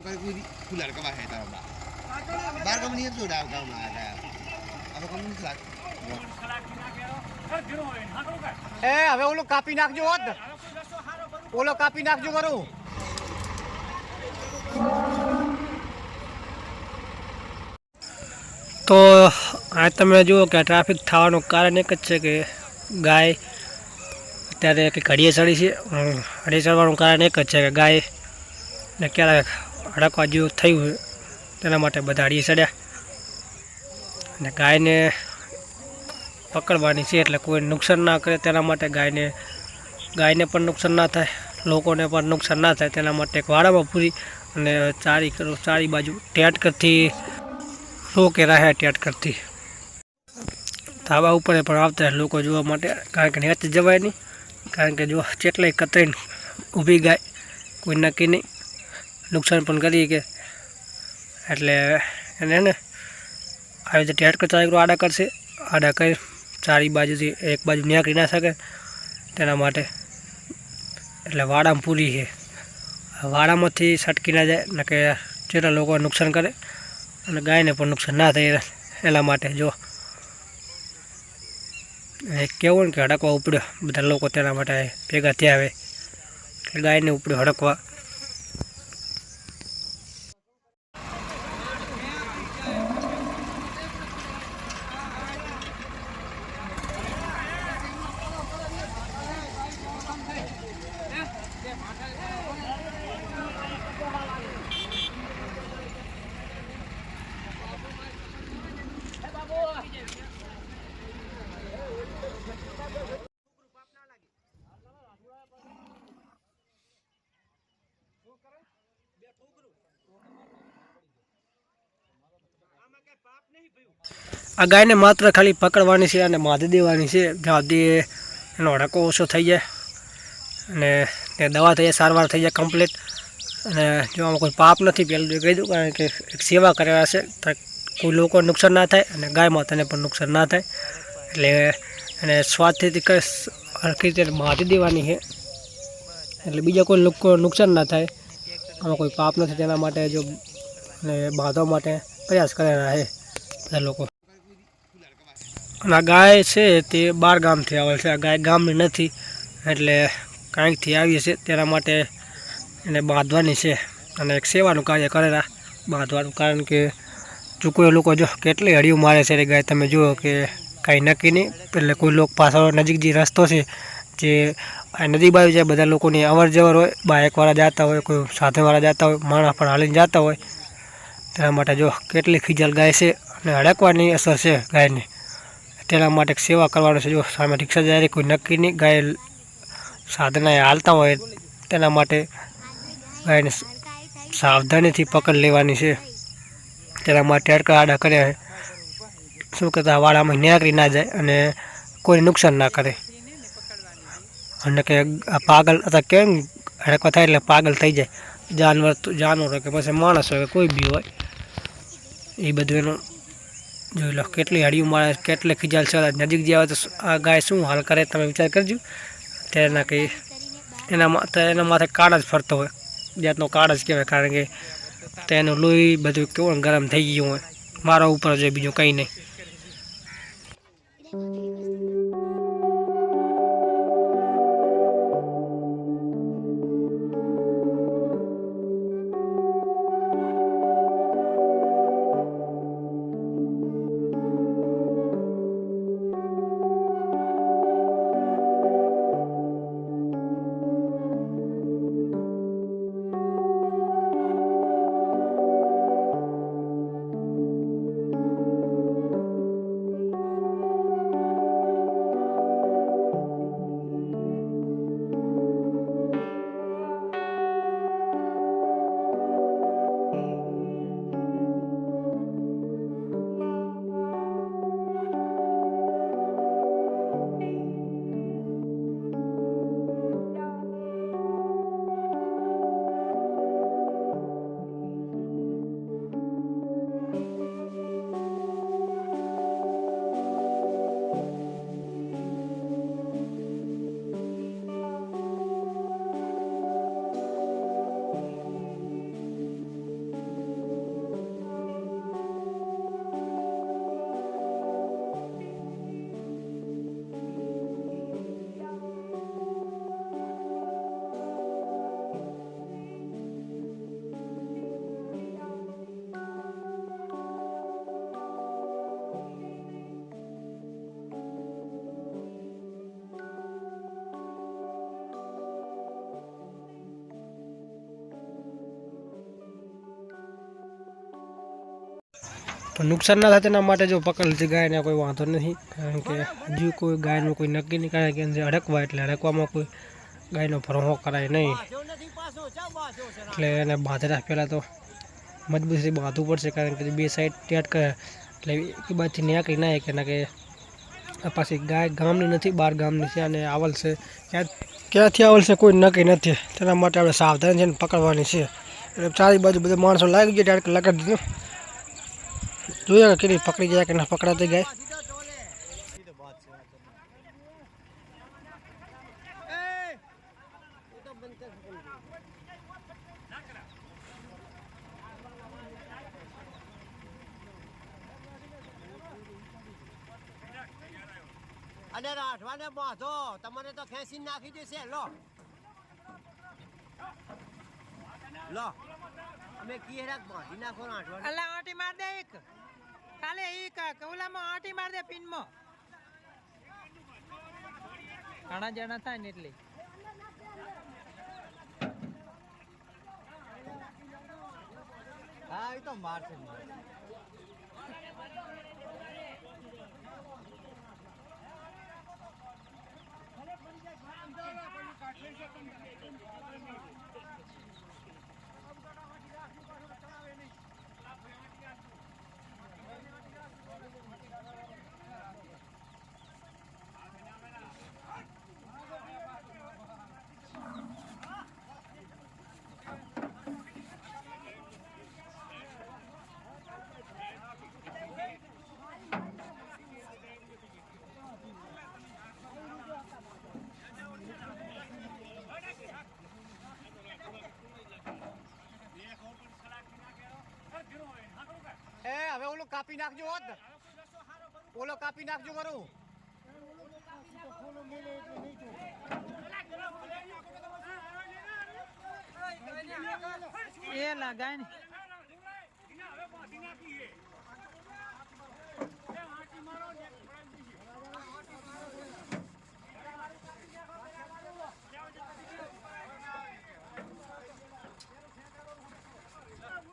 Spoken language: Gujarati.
खुला હવે ઓલો કાપી નાખજો હોત ઓલો કાપી નાખજો કરું તો આ તમે જુઓ કે ટ્રાફિક થવાનું કારણ એક જ છે કે ગાય અત્યારે કંઈક હડીએ ચડી છે હડીએ ચડવાનું કારણ એક જ છે કે ગાય ને ક્યારેક હડકવા થયું તેના માટે બધા અડી ચડ્યા. અને ગાયને પકડવાની છે એટલે કોઈ નુકસાન ના કરે તેના માટે ગાયને ગાયને પણ નુકસાન ના થાય, લોકોને પણ નુકસાન ના થાય તેના માટે એક વાડામાં પૂરી અને ચારી કરો, ચારી બાજુ ટેટકરથી રોકે રહ્યા ટેટકરથી ધાબા ઉપર પણ આવતા લોકો જોવા માટે, કારણ કે નેચ જવાય નહીં, કારણ કે જો ચેટલાય કતરીને ઊભી ગાય, કોઈ નક્કી નહીં. નુકસાન પણ કરી કે. એટલે એને ને આવી રીતે ટેટ કરતા એકલું આડા કરશે. આડા કરી ચારી બાજુથી એક બાજુ નીકળી ના શકે. તેના માટે એટલે વાડામાં પૂરી છે. વાડામાંથી છટકી ના જાય ને કે જેટલા લોકો નુકસાન કરે અને ગાયને પણ નુકસાન ના થાય એના માટે જો. એ કેવું ને કે હડકવા ઉપડ્યો. બધા લોકો તેના માટે ભેગા થયા આવે ગાયને ઉપડ્યો હડકવા. આ ગાયને માત્ર ખાલી પકડવાની છે અને માધી દેવાની છે. જ્યાંથી એનો હડકો ઓછો થઈ જાય અને તે દવા થઈ જાય સારવાર થઈ જાય કમ્પ્લીટ અને જો આમાં કોઈ પાપ નથી પહેલું કહી દઉં કારણ કે એક સેવા કરેલા છે. કોઈ લોકો નુકસાન ના થાય અને ગાય માતાને પણ નુકસાન ના થાય. એટલે એને સ્વાદથી કઈ હરખી રીતે બાંધી દેવાની છે. એટલે બીજા કોઈ લોકો નુકસાન ના થાય. આમાં કોઈ પાપ નથી, તેના માટે જો બાંધવા માટે પ્રયાસ કરેલા છે બધા લોકો. અને આ ગાય છે તે બાર ગામથી આવે છે. આ ગાય ગામની નથી, એટલે કાંઈકથી આવી છે, તેના માટે એને બાંધવાની છે. અને એક સેવાનું કાર્ય કરેલા, બાંધવાનું. કારણ કે જો લોકો જો કેટલી હળિયું મારે છે, એ ગાય તમે જુઓ કે કાંઈ નક્કી નહીં. એટલે કોઈ લોકો પાછળ નજીક જે રસ્તો છે, જે નદી બાજુ જાય બધા લોકોની અવર જવર હોય, બાઇકવાળા જતા હોય, કોઈ સાધનવાળા જતા હોય, માણસ પણ હાલીને જતા હોય, તેના માટે જો કેટલી ખીજલ ગાય છે અને હડકવાની અસર છે ગાયની. તેના માટે સેવા કરવાનું છે. જો સામે રિક્ષા જાય, કોઈ નક્કી નહીં, ગાય સાધના હાલતા હોય, તેના માટે ગાયને સાવધાનીથી પકડ લેવાની છે. તેના માટે અડકા આડા કરે શું કહેતા વાળામાં નીકળી ના જાય અને કોઈ નુકસાન ના કરે. અને કે આ પાગલ અથવા કેમ? હડકવા થાય એટલે પાગલ થઈ જાય. જાનવર જાનવર હોય કે પછી માણસ હોય કે કોઈ બી હોય, એ બધું એનું જોઈ લો. કેટલી હળિયું મારે કેટલી ખીજાલ છે નજીક જે તો આ ગાય શું હાલ કરે તમે વિચાર કરજો. તેના કંઈ એના એના માથે કાળ જ ફરતો હોય. જાતનો કાળ જ કહેવાય, કારણ કે તેનું લોહી બધું કેવું ગરમ થઈ ગયું હોય. મારા ઉપર જ બીજું કંઈ નહીં. પણ નુકસાન ના થાય તેના માટે જો પકડ લીધી ગાયને કોઈ વાંધો નથી, કારણ કે હજુ કોઈ ગાયનું કોઈ નક્કી નહીં, કારણ કે એને અડકવા એટલે અડકવામાં કોઈ ગાયનો ભરમો કરાય નહીં. એટલે એને બાંધેલા પહેલાં તો મજબૂતીથી બાંધવું પડશે, કારણ કે બે સાઈડ ટેટ એટલે એ બાજુથી નીકળી ના કે ના કે પાછી ગાય ગામની નથી બહાર ગામની છે અને આવલ છે. ક્યાં ક્યાંથી આવલ કોઈ નક્કી નથી. તેના માટે આપણે સાવધાન છે પકડવાની છે. એટલે ચારી બાજુ બધા માણસો લાગી ગયા ડાયરેક્ટ લગાડી દીધું. જોઈએ કે કેટલી પકડી જાય કે ના પકડાતી ગાય અને રાઠવાને બાંધો તમને તો ખેંચી નાખી દેશે લો લો અમે કીએ રાખ બાંધી નાખો રાઠવાને અલા આંટી માર દે એક કાલે એ કૌલામાં આંટી માર દે પિનમાં. ઘણા જણા થાય ને એટલે. હા એ તો મારશે એ હવે ઓલો કાપી નાખજો હોત. ઓલો કાપી નાખજો કરું એ લગાય ને. હવે બાંધી નાખીએ.